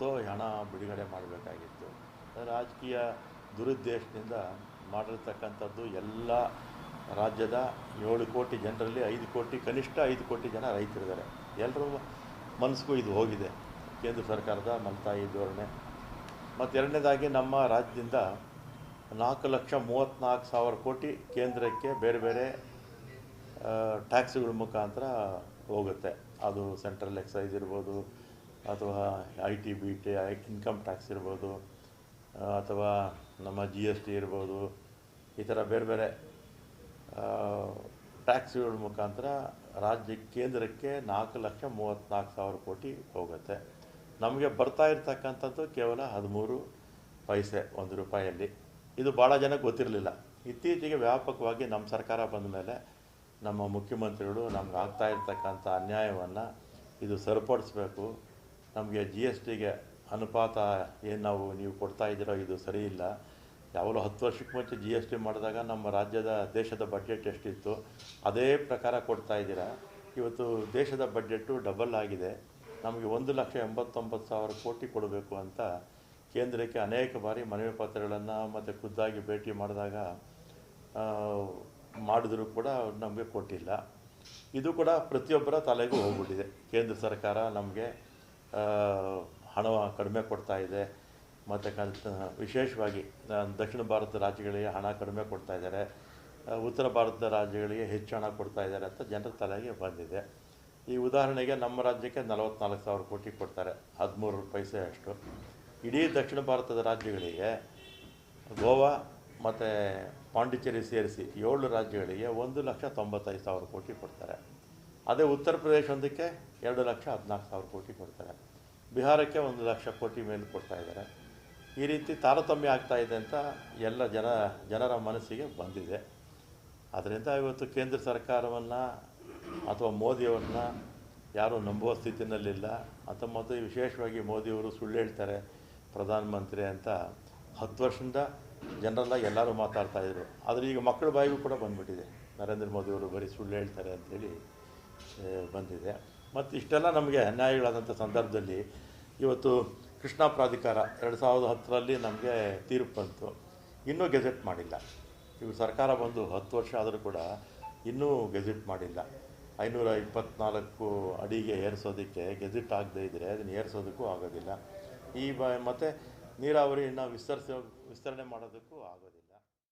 ಯಾವತ್ತೋ ಈ ಹಣ ಬಿಡುಗಡೆ ಮಾಡಬೇಕಾಗಿತ್ತು. ರಾಜಕೀಯ ದುರುದ್ದೇಶದಿಂದ ಮಾಡಿರ್ತಕ್ಕಂಥದ್ದು ಎಲ್ಲ ರಾಜ್ಯದ ಏಳು ಕೋಟಿ ಜನರಲ್ಲಿ ಐದು ಕೋಟಿ, ಕನಿಷ್ಠ ಐದು ಕೋಟಿ ಜನ ರೈತರಿದ್ದಾರೆ. ಎಲ್ಲರೂ ಮನಸ್ಸಿಗೂ ಇದು ಹೋಗಿದೆ. ಕೇಂದ್ರ ಸರ್ಕಾರದ ಮಲ್ತಾಯಿ ಧೋರಣೆ. ಮತ್ತು ಎರಡನೇದಾಗಿ ನಮ್ಮ ರಾಜ್ಯದಿಂದ ನಾಲ್ಕು ಲಕ್ಷ ಮೂವತ್ತ್ನಾಲ್ಕು ಸಾವಿರ ಕೋಟಿ ಕೇಂದ್ರಕ್ಕೆ ಬೇರೆ ಬೇರೆ ಟ್ಯಾಕ್ಸ್ಗಳ ಮುಖಾಂತರ ಹೋಗುತ್ತೆ. ಅದು ಸೆಂಟ್ರಲ್ ಎಕ್ಸೈಸ್ ಇರ್ಬೋದು ಅಥವಾ I T B T I income tax ಇರ್ಬೋದು ಅಥವಾ ನಮ್ಮ ಜಿ ಎಸ್ ಟಿ ಇರ್ಬೋದು, ಈ ಥರ ಬೇರೆ ಬೇರೆ ಟ್ಯಾಕ್ಸ್ಗಳ ಮುಖಾಂತರ ರಾಜ್ಯ ಕೇಂದ್ರಕ್ಕೆ ನಾಲ್ಕು ಲಕ್ಷ ಮೂವತ್ತ್ನಾಲ್ಕು ಸಾವಿರ ಕೋಟಿ ಹೋಗುತ್ತೆ. ನಮಗೆ ಬರ್ತಾ ಇರ್ತಕ್ಕಂಥದ್ದು ಕೇವಲ ಹದಿಮೂರು ಪೈಸೆ, ಒಂದು ರೂಪಾಯಲ್ಲಿ. ಇದು ಭಾಳ ಜನಕ್ಕೆ ಗೊತ್ತಿರಲಿಲ್ಲ. ಇತ್ತೀಚೆಗೆ ವ್ಯಾಪಕವಾಗಿ ನಮ್ಮ ಸರ್ಕಾರ ಬಂದ ಮೇಲೆ ನಮ್ಮ ಮುಖ್ಯಮಂತ್ರಿಗಳು ನಮ್ಗೆ ಆಗ್ತಾ ಇರ್ತಕ್ಕಂಥ ಅನ್ಯಾಯವನ್ನು ಇದು ಸರಿಪಡಿಸ್ಬೇಕು. ನಮಗೆ ಜಿ ಎಸ್ ಟಿಗೆ ಅನುಪಾತ ಏನು ನಾವು ನೀವು ಕೊಡ್ತಾ ಇದ್ದೀರೋ ಇದು ಸರಿ ಇಲ್ಲ. ಯಾವಾಗಲೂ ಹತ್ತು ವರ್ಷಕ್ಕೆ ಮುಂಚೆ ಜಿ ಎಸ್ ಟಿ ಮಾಡಿದಾಗ ನಮ್ಮ ರಾಜ್ಯದ, ದೇಶದ ಬಜೆಟ್ ಎಷ್ಟಿತ್ತು, ಅದೇ ಪ್ರಕಾರ ಕೊಡ್ತಾ ಇದ್ದೀರಾ. ಇವತ್ತು ದೇಶದ ಬಡ್ಜೆಟ್ಟು ಡಬಲ್ ಆಗಿದೆ. ನಮಗೆ ಒಂದು ಲಕ್ಷ ಎಂಬತ್ತೊಂಬತ್ತು ಸಾವಿರ ಕೋಟಿ ಕೊಡಬೇಕು ಅಂತ ಕೇಂದ್ರಕ್ಕೆ ಅನೇಕ ಬಾರಿ ಮನವಿ ಪತ್ರಗಳನ್ನು ಮತ್ತು ಖುದ್ದಾಗಿ ಭೇಟಿ ಮಾಡಿದಾಗ ಮಾಡಿದರೂ ಕೂಡ ನಮಗೆ ಕೊಟ್ಟಿಲ್ಲ. ಇದು ಕೂಡ ಪ್ರತಿಯೊಬ್ಬರ ತಲೆಗೂ ಹೋಗ್ಬಿಟ್ಟಿದೆ. ಕೇಂದ್ರ ಸರ್ಕಾರ ನಮಗೆ ಹಣ ಕಡಿಮೆ ಕೊಡ್ತಾ ಇದೆ. ಮತ್ತು ವಿಶೇಷವಾಗಿ ದಕ್ಷಿಣ ಭಾರತದ ರಾಜ್ಯಗಳಿಗೆ ಹಣ ಕಡಿಮೆ ಕೊಡ್ತಾ ಇದ್ದಾರೆ. ಉತ್ತರ ಭಾರತದ ರಾಜ್ಯಗಳಿಗೆ ಹೆಚ್ಚು ಹಣ ಕೊಡ್ತಾ ಇದ್ದಾರೆ ಅಂತ ಜನರ ತಲೆಗೆ ಬಂದಿದೆ. ಈ ಉದಾಹರಣೆಗೆ ನಮ್ಮ ರಾಜ್ಯಕ್ಕೆ ನಲವತ್ತ್ನಾಲ್ಕು ಸಾವಿರ ಕೋಟಿ ಕೊಡ್ತಾರೆ. ಹದಿಮೂರು ಪೈಸೆ ಅಷ್ಟು. ಇಡೀ ದಕ್ಷಿಣ ಭಾರತದ ರಾಜ್ಯಗಳಿಗೆ ಗೋವಾ ಮತ್ತು ಪಾಂಡಿಚೇರಿ ಸೇರಿಸಿ ಏಳು ರಾಜ್ಯಗಳಿಗೆ ಒಂದು ಲಕ್ಷ ತೊಂಬತ್ತೈದು ಸಾವಿರ ಕೋಟಿ ಕೊಡ್ತಾರೆ. ಅದೇ ಉತ್ತರ ಪ್ರದೇಶ ಒಂದಕ್ಕೆ ಎರಡು ಲಕ್ಷ ಹದಿನಾಲ್ಕು ಸಾವಿರ ಕೋಟಿ ಕೊಡ್ತಾರೆ. ಬಿಹಾರಕ್ಕೆ ಒಂದು ಲಕ್ಷ ಕೋಟಿ ಮೇಲೆ ಕೊಡ್ತಾ ಇದ್ದಾರೆ. ಈ ರೀತಿ ತಾರತಮ್ಯ ಆಗ್ತಾ ಇದೆ ಅಂತ ಎಲ್ಲ ಜನ, ಜನರ ಮನಸ್ಸಿಗೆ ಬಂದಿದೆ. ಅದರಿಂದ ಇವತ್ತು ಕೇಂದ್ರ ಸರ್ಕಾರವನ್ನು ಅಥವಾ ಮೋದಿಯವ್ರನ್ನ ಯಾರೂ ನಂಬುವ ಸ್ಥಿತಿನಲ್ಲಿಲ್ಲ. ಅಂತ ಮತ್ತು ವಿಶೇಷವಾಗಿ ಮೋದಿಯವರು ಸುಳ್ಳು ಹೇಳ್ತಾರೆ, ಪ್ರಧಾನಮಂತ್ರಿ ಅಂತ. ಹತ್ತು ವರ್ಷದಿಂದ ಜನರೆಲ್ಲ ಎಲ್ಲರೂ ಮಾತಾಡ್ತಾಯಿದ್ರು ಆದರೆ ಈಗ ಮಕ್ಕಳ ಬಾಯಿಗೂ ಕೂಡ ಬಂದುಬಿಟ್ಟಿದೆ. ನರೇಂದ್ರ ಮೋದಿಯವರು ಬರೀ ಸುಳ್ಳು ಹೇಳ್ತಾರೆ ಅಂಥೇಳಿ ಬಂದಿದೆ. ಮತ್ತು ಇಷ್ಟೆಲ್ಲ ನಮಗೆ ಅನ್ಯಾಯಗಳಾದಂಥ ಸಂದರ್ಭದಲ್ಲಿ ಇವತ್ತು ಕೃಷ್ಣ ಪ್ರಾಧಿಕಾರ ಎರಡು ಸಾವಿರದ ಹತ್ತರಲ್ಲಿ ನಮಗೆ ತೀರ್ಪು ಬಂತು. ಇನ್ನೂ ಗೆಜೆಟ್ ಮಾಡಿಲ್ಲ. ಇವು ಸರ್ಕಾರ ಬಂದು ಹತ್ತು ವರ್ಷ ಆದರೂ ಕೂಡ ಇನ್ನೂ ಗೆಜೆಟ್ ಮಾಡಿಲ್ಲ. ಐನೂರ ಇಪ್ಪತ್ನಾಲ್ಕು ಅಡಿಗೆ ಏರಿಸೋದಕ್ಕೆ ಗೆಜೆಟ್ ಆಗದೇ ಇದ್ದರೆ ಅದನ್ನು ಏರಿಸೋದಕ್ಕೂ ಆಗೋದಿಲ್ಲ. ಈ ಬ ಮತ್ತು ನೀರಾವರಿಯನ್ನು ವಿಸ್ತರಿಸೋ ವಿಸ್ತರಣೆ ಮಾಡೋದಕ್ಕೂ ಆಗೋದಿಲ್ಲ.